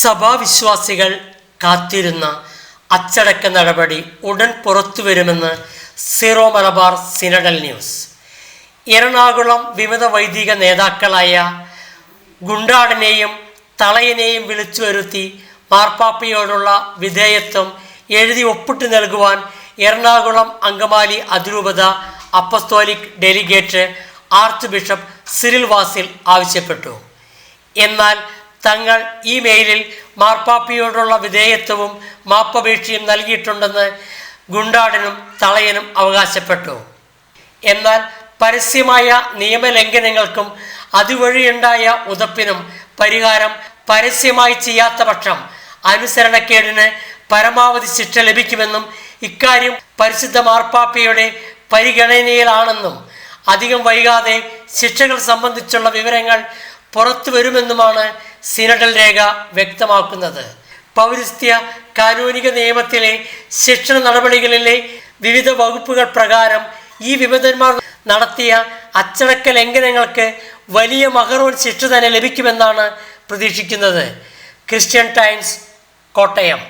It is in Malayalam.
സഭാവിശ്വാസികൾ കാത്തിരുന്ന അച്ചടക്ക നടപടി ഉടൻ പുറത്തു വരുമെന്ന് zero Malabar synodal news. Ernakulam വിവിധ വൈദിക നേതാക്കളായ ഗുണ്ടാടനെയും തളയനെയും വിളിച്ചു വരുത്തി മാർപ്പാപ്പയോടുള്ള വിധേയത്വം എഴുതി ഒപ്പിട്ട് നൽകുവാൻ എറണാകുളം അങ്കമാലി അതിരൂപത apostolic delegate archbishop Cyril Vasil ആവശ്യപ്പെട്ടു. എന്നാൽ തങ്ങൾ ഈ മെയിലിൽ മാർപ്പാപ്പിയോടുള്ള വിധേയത്വവും മാപ്പപേക്ഷയും നൽകിയിട്ടുണ്ടെന്ന് ഗുണ്ടാടനും തളയനും അവകാശപ്പെട്ടു. എന്നാൽ പരസ്യമായ നിയമലംഘനങ്ങൾക്കും അതുവഴിയുണ്ടായ ഉതപ്പിനും പരിഹാരം പരസ്യമായി ചെയ്യാത്ത പക്ഷം അനുസരണക്കേടിന് പരമാവധി ശിക്ഷ ലഭിക്കുമെന്നും ഇക്കാര്യം പരിശുദ്ധ മാർപ്പാപ്പയുടെ പരിഗണനയിലാണെന്നും അധികം വൈകാതെ ശിക്ഷകൾ സംബന്ധിച്ചുള്ള വിവരങ്ങൾ പുറത്തു വരുമെന്നുമാണ് സിനഡൽ രേഖ വ്യക്തമാക്കുന്നത്. പൗരസ്ത്യ കാനൂനിക നിയമത്തിലെ ശിക്ഷണ നടപടികളിലെ വിവിധ വകുപ്പുകൾ പ്രകാരം ഈ വിമതന്മാർ നടത്തിയ അച്ചടക്ക ലംഘനങ്ങൾക്ക് വലിയ മകറോൾ ശിക്ഷ തന്നെ ലഭിക്കുമെന്നാണ് പ്രതീക്ഷിക്കുന്നത്. Christian Times Kottayam.